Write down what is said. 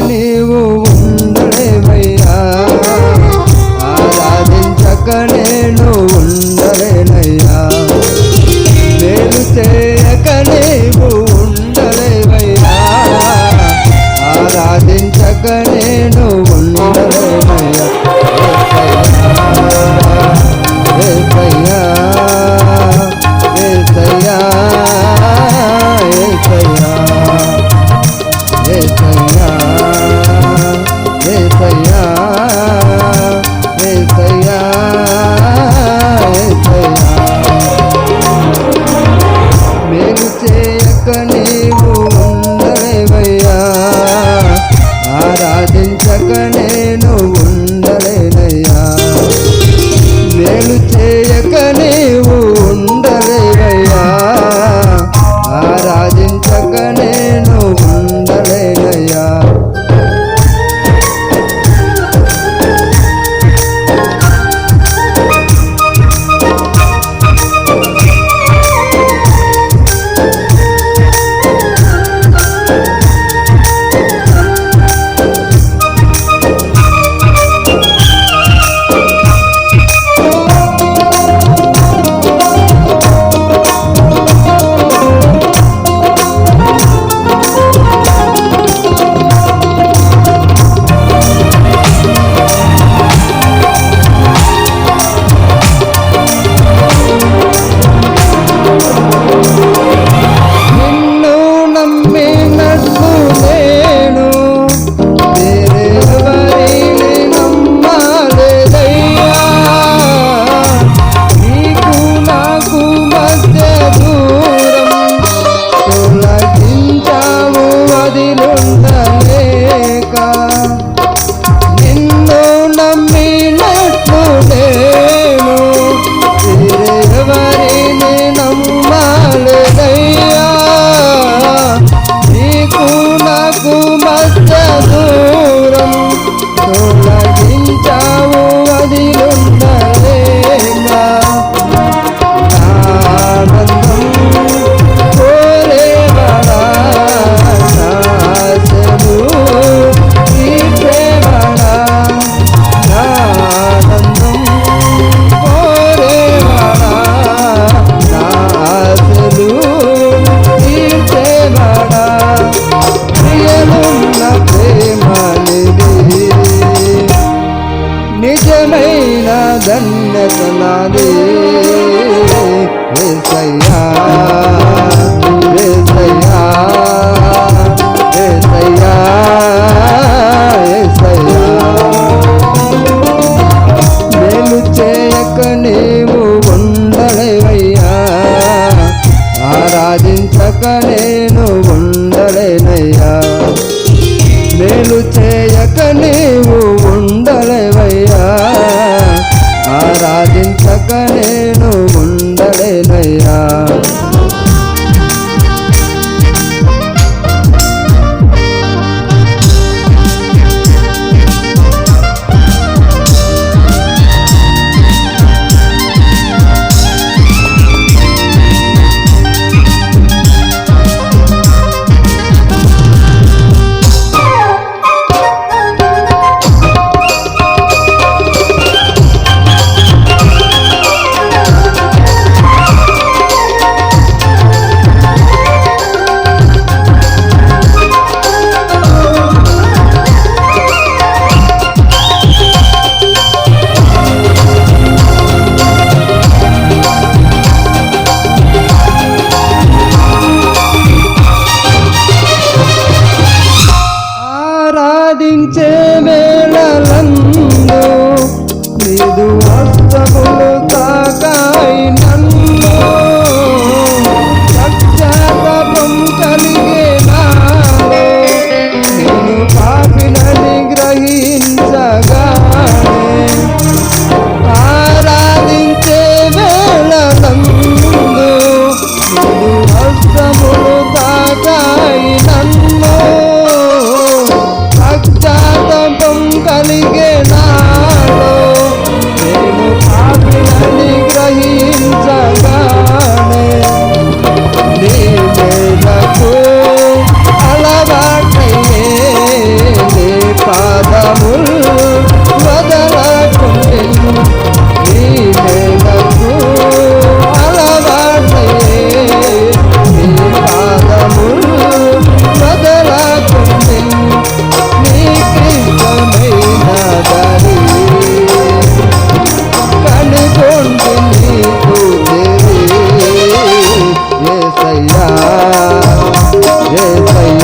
ಮರಳೇ ఘనమైన ధన్యత నాది వేసయ్యా వేసయ్యా వేసయ్యా వేసయ్యా. మేలు చేయక నీవు ఉండలేవయ్యా ఆరాధించక నేను ఉండలేనయ్యా. మేలు చేయక నీవు ఉండలేవ રાજીન સકરે kabul